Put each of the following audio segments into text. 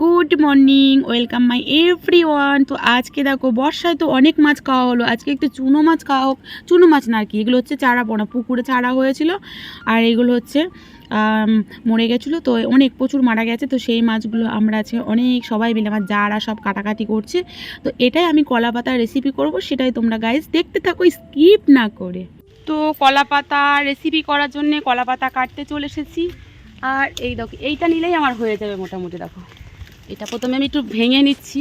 Good morning, welcome my everyone তো আজকে দেখো, বর্ষায় তো অনেক মাছ খাওয়া হলো। আজকে একটু চুনো মাছ খাওয়া হোক, চুনো মাছ না কি, এগুলো হচ্ছে চারা পোনা, পুকুরে চারা হয়েছিল। আর এগুলো হচ্ছে মরে গেছিল, তো অনেক প্রচুর মারা গেছে। তো সেই মাছগুলো আমরা আছে অনেক সবাই মিলে, আমার যারা সব কাটাকাটি করছে, তো এটাই আমি কলা পাতার রেসিপি করব, সেটাই তোমরা গাইজ দেখতে থাকো স্কিপ না করে। তো কলা পাতা রেসিপি করার জন্যে কলা পাতা কাটতে চলে এসেছি। আর এই দেখো, এইটা নিলেই আমার হয়ে যাবে মোটামুটি, দেখো। এটা প্রথমে আমি একটু ভেঙে নিচ্ছি।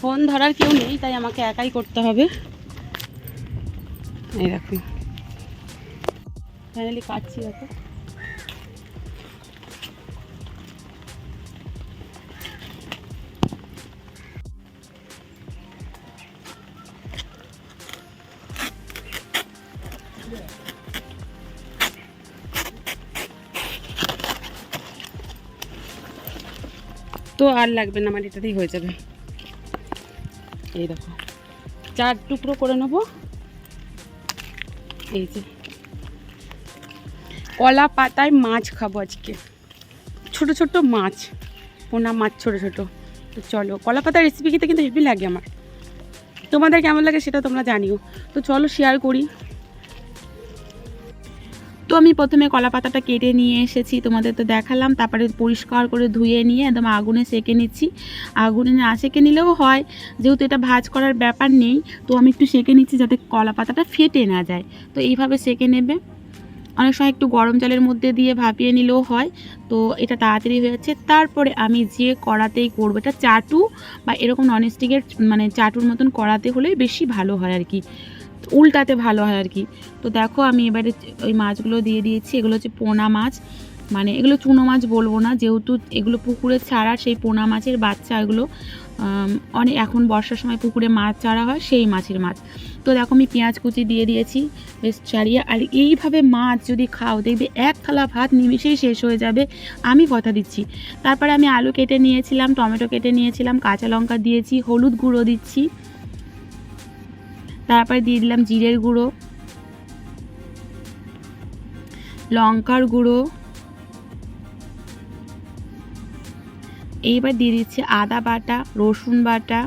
ফোন ধরার কেউ নেই, তাই আমাকে একাই করতে হবে। এই ফাইনালি কাটছি, দেখো। তো আর লাগবে না আমার এটাতেই হয়ে যাবে। এই দেখো, চার টুকরো করে নেব। এই যে, কলা পাতায় মাছ খাব আজকে। ছোট ছোট মাছ, পোনা মাছ ছোট ছোট। তো চলো, কলা পাতার রেসিপি খেতে কিন্তু হেভি লাগে আমার। তোমাদের কেমন লাগে সেটা তোমরা জানিও। তো চলো শেয়ার করি। তো আমি প্রথমে কলা পাতাটা কেটে নিয়ে এসেছি, তোমাদের তো দেখালাম। তারপরে পরিষ্কার করে ধুয়ে নিয়ে একদম আগুনে সেকে নিচ্ছি। আগুনে না সেকে নিলেও হয়, যেহেতু এটা ভাজ করার ব্যাপার নেই, তো আমি একটু সেকে নিচ্ছি যাতে কলা পাতাটা ফেটে না যায়। তো এইভাবে সেকে নেবে। অনেক সময় একটু গরম জলের মধ্যে দিয়ে ভাপিয়ে নিলেও হয়, তো এটা তাড়াতাড়ি হয়ে যাচ্ছে। তারপরে আমি যে কড়াতেই করব, এটা চাটু বা এরকম ননস্টিকের মানে চাটুর মতন কড়াতে হলেই বেশি ভালো হয় আর কি। উল্টাতে ভালো হয় আর কি। তো দেখো আমি এবারে ওই মাছগুলো দিয়ে দিয়েছি, এগুলো হচ্ছে পোনা মাছ। মানে এগুলো চুনো মাছ বলব না, যেহেতু এগুলো পুকুরে ছাড়া সেই পোনা মাছের বাচ্চা এগুলো অনেক এখন বর্ষার সময় পুকুরে মাছ ছাড়া হয় সেই মাছের মাছ। তো দেখো আমি পেঁয়াজ কুচি দিয়ে দিয়েছি, বেশ ছাড়িয়ে আর এইভাবে মাছ যদি খাও, দেখবে এক থালা ভাত নিমিশেই শেষ হয়ে যাবে, আমি কথা দিচ্ছি। তারপরে আমি আলু কেটে নিয়েছিলাম, টমেটো কেটে নিয়েছিলাম, কাঁচা লঙ্কা দিয়েছি, হলুদ গুঁড়ো দিচ্ছি। তারপরে দিয়ে দিলাম জিরের গুঁড়ো লঙ্কার গুঁড়ো। এইবার দিয়ে দিচ্ছি আদা বাটা রসুন বাটা।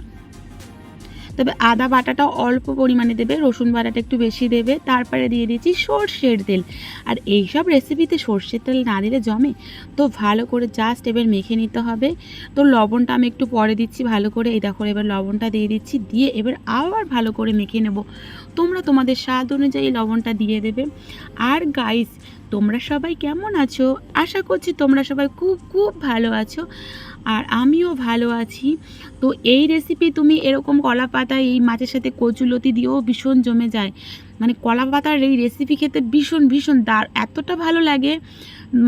তবে আদা বাটাটা অল্প পরিমাণে দেবে, রসুন বাটাটা একটু বেশি দেবে, তারপরে দিয়ে দিচ্ছি সর্ষের তেল। আর এইসব রেসিপিতে সর্ষের তেল না দিলে জমে? তো ভালো করে জাস্ট এবার মেখে নিতে হবে। তো লবণটা আমি একটু পরে দিচ্ছি ভালো করে। এই দেখো এবার লবণটা দিয়ে দিচ্ছি, দিয়ে এবার আবার ভালো করে মেখে নেব। তোমরা তোমাদের স্বাদ অনুযায়ী লবণটা দিয়ে দেবে। আর গাইস তোমরা সবাই কেমন আছো? আশা করছি তোমরা সবাই খুব খুব ভালো আছো আর আমিও ভালো আছি। তো এই রেসিপি তুমি এরকম কলা পাতা, এই মাছের সাথে কচুলতি দিয়েও ভীষণ জমে যায়। মানে কলা পাতার এই রেসিপি খেতে ভীষণ ভীষণ দার, এতটা ভালো লাগে।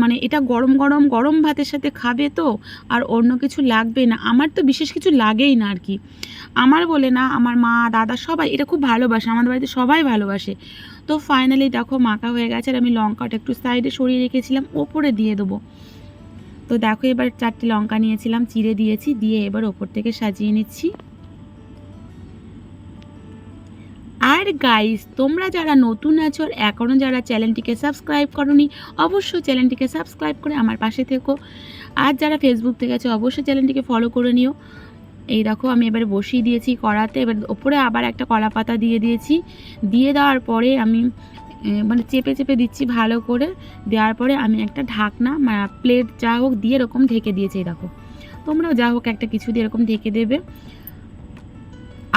মানে এটা গরম গরম গরম ভাতের সাথে খাবে তো, আর অন্য কিছু লাগবে না। আমার তো বিশেষ কিছু লাগেই না আর কি। আমার বলে না, আমার মা, দাদা সবাই এটা খুব ভালোবাসে, আমাদের বাড়িতে সবাই ভালোবাসে। তো ফাইনালি দেখো মাখা হয়ে গেছে, আর আমি লঙ্কাটা একটু সাইডে সরিয়ে রেখেছিলাম, ওপরে দিয়ে দেবো। তো দেখো এবার চারটে লঙ্কা নিয়েছিলাম, চিড়ে দিয়েছি, দিয়ে এবার ওপর থেকে সাজিয়ে নিচ্ছি। আর গাইস তোমরা যারা নতুন আছো এখনও যারা চ্যানেলটিকে সাবস্ক্রাইব করনি, অবশ্যই চ্যানেলটিকে সাবস্ক্রাইব করে আমার পাশে থেকো। আর যারা ফেসবুক থেকে আছো, অবশ্যই চ্যানেলটিকে ফলো করে নিও। এই দেখো, আমি এবারে বসিয়ে দিয়েছি কড়াতে। এবার ওপরে আবার একটা কলা পাতা দিয়ে দিয়েছি। দিয়ে দেওয়ার পরে আমি মানে চেপে চেপে দিচ্ছি ভালো করে। দেওয়ার পরে আমি একটা ঢাকনা প্লেট যা হোক দিয়ে এরকম ঢেকে দিয়েছি দেখো। তোমরাও যা হোক একটা কিছু দিয়ে এরকম ঢেকে দেবে।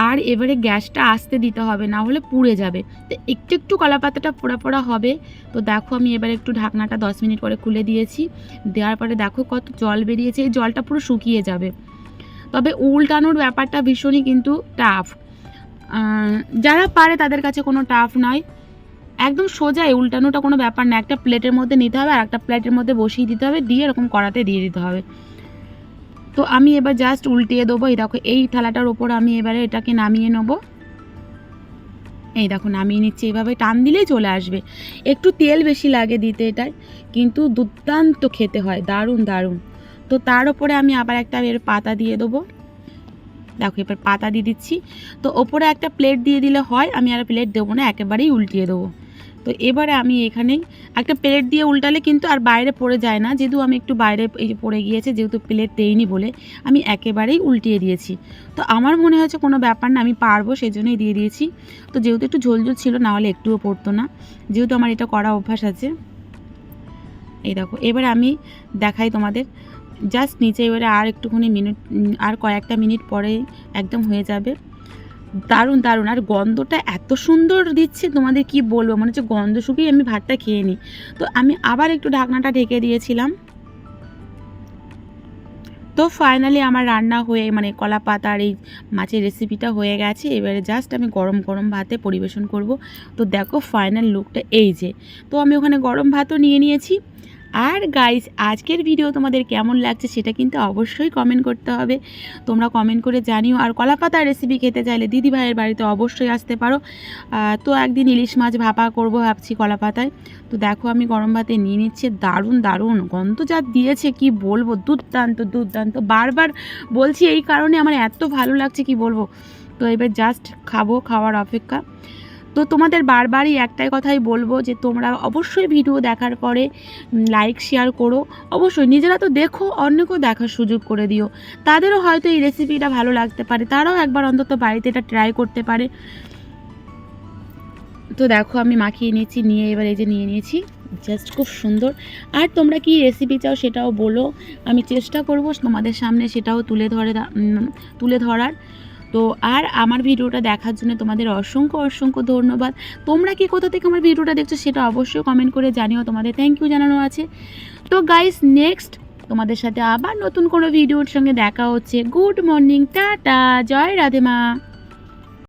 আর এবারে গ্যাসটা আসতে দিতে হবে, না হলে পুড়ে যাবে। তো একটু একটু কলা পাতাটা পোড়া পোড়া হবে। তো দেখো আমি এবারে একটু ঢাকনাটা দশ মিনিট পরে খুলে দিয়েছি। দেওয়ার পরে দেখো কত জল বেরিয়েছে, এই জলটা পুরো শুকিয়ে যাবে। তবে উল্টানোর ব্যাপারটা ভীষণই কিন্তু টাফ যারা পারে তাদের কাছে কোনো টাফ নয়। একদম সোজাই উল্টানোটা কোনো ব্যাপার না। একটা প্লেটের মধ্যে নিতে হবে আর একটা প্লেটের মধ্যে বসিয়ে দিতে হবে। দিয়ে এরকম কড়াতে দিয়ে দিতে হবে। তো আমি এবার জাস্ট উল্টিয়ে দেবো। এই দেখো, এই থালাটার ওপর আমি এবারে এটাকে নামিয়ে নেব। এই দেখো, নামিয়ে নিচ্ছি। এইভাবে টান দিলেই চলে আসবে। একটু তেল বেশি লাগে দিতে এটায়, কিন্তু দুর্দান্ত খেতে হয়। দারুণ দারুণ। তো তার ওপরে আমি আবার একটা এর পাতা দিয়ে দেবো। দেখো, এবার পাতা দিয়ে দিচ্ছি। তো ওপরে একটা প্লেট দিয়ে দিলে হয়, আমি আর প্লেট দেবো না, একেবারেই উল্টিয়ে দেবো। তো এবারে আমি এখানেই একটা প্লেট দিয়ে উল্টালে কিন্তু আর বাইরে পড়ে যায় না। যেহেতু আমি একটু বাইরে পড়ে গিয়েছে, যেহেতু প্লেট দেইনি বলে আমি একেবারেই উল্টিয়ে দিয়েছি। তো আমার মনে হয়েছে কোনো ব্যাপার না, আমি পারব সেই জন্যই দিয়ে দিয়েছি। তো যেহেতু একটু ঝোল ঝোল ছিল, না হলে একটুও পড়তো না। যেহেতু আমার এটা করা অভ্যাস আছে। এই দেখো, এবার আমি দেখাই তোমাদের। জাস্ট নিচে এবারে আর একটুখানি মিনিট আর কয়েকটা মিনিট পরে একদম হয়ে যাবে। দারুণ দারুণ। আর গন্ধটা এত সুন্দর দিচ্ছে, তোমাদের কি বলব? মনে হচ্ছে গন্ধ শুকিয়ে আমি ভাতটা খেয়ে নিই। তো আমি আবার একটু ঢাকনাটা ঢেকে দিয়েছিলাম। তো ফাইনালি আমার রান্না হয়ে মানে কলা পাতার এই মাছের রেসিপিটা হয়ে গেছে। এবারে জাস্ট আমি গরম গরম ভাতে পরিবেশন করব। তো দেখো ফাইনাল লুকটা এই যে। তো আমি ওখানে গরম ভাতও নিয়ে নিয়েছি। আর গাইস আজকের ভিডিও তোমাদের কেমন লাগছে সেটা কিন্তু অবশ্যই কমেন্ট করতে হবে। তোমরা কমেন্ট করে জানিও। আর কলা পাতার রেসিপি খেতে চাইলে দিদি ভাইয়ের বাড়িতে অবশ্যই আসতে পারো। তো একদিন ইলিশ মাছ ভাপা করব ভাবছি কলা পাতায় তো দেখো আমি গরম ভাতে নিয়ে নিচ্ছে, দারুণ দারুণ গন্ধ যা দিয়েছে, কি বলব? দুর্দান্ত দুর্দান্ত। বারবার বলছি এই কারণে আমার এত ভালো লাগছে, কি বলব? তো এবার জাস্ট খাব, খাওয়ার অপেক্ষা। তো তোমাদের বারবারই একটাই কথাই বলব যে তোমরা অবশ্যই ভিডিও দেখার পরে লাইক শেয়ার করো। অবশ্যই নিজেরা তো দেখো, অন্যকেও দেখার সুযোগ করে দিও। তাদেরও হয়তো এই রেসিপিটা ভালো লাগতে পারে। তারাও একবার অন্তত বাড়িতে এটা ট্রাই করতে পারে। তো দেখো, আমি মাখিয়ে নিয়েছি, নিয়ে এবার এই যে নিয়ে নিয়েছি। জাস্ট খুব সুন্দর। আর তোমরা কি রেসিপি চাও সেটাও বলো। আমি চেষ্টা করব তোমাদের সামনে সেটাও তুলে ধরে তুলে ধরার। তো আর আমার ভিডিওটা দেখার জন্য তোমাদের অসংখ্য অসংখ্য ধন্যবাদ। তোমরা কি কোথা থেকে আমার ভিডিওটা দেখছ সেটা অবশ্যই কমেন্ট করে জানিও, তোমাদের থ্যাংক ইউ জানানো আছে। তো গাইস নেক্সট তোমাদের সাথে আবার নতুন কোনো ভিডিওর সঙ্গে দেখা হচ্ছে। গুড মর্নিং টাটা, জয় রাধে মা।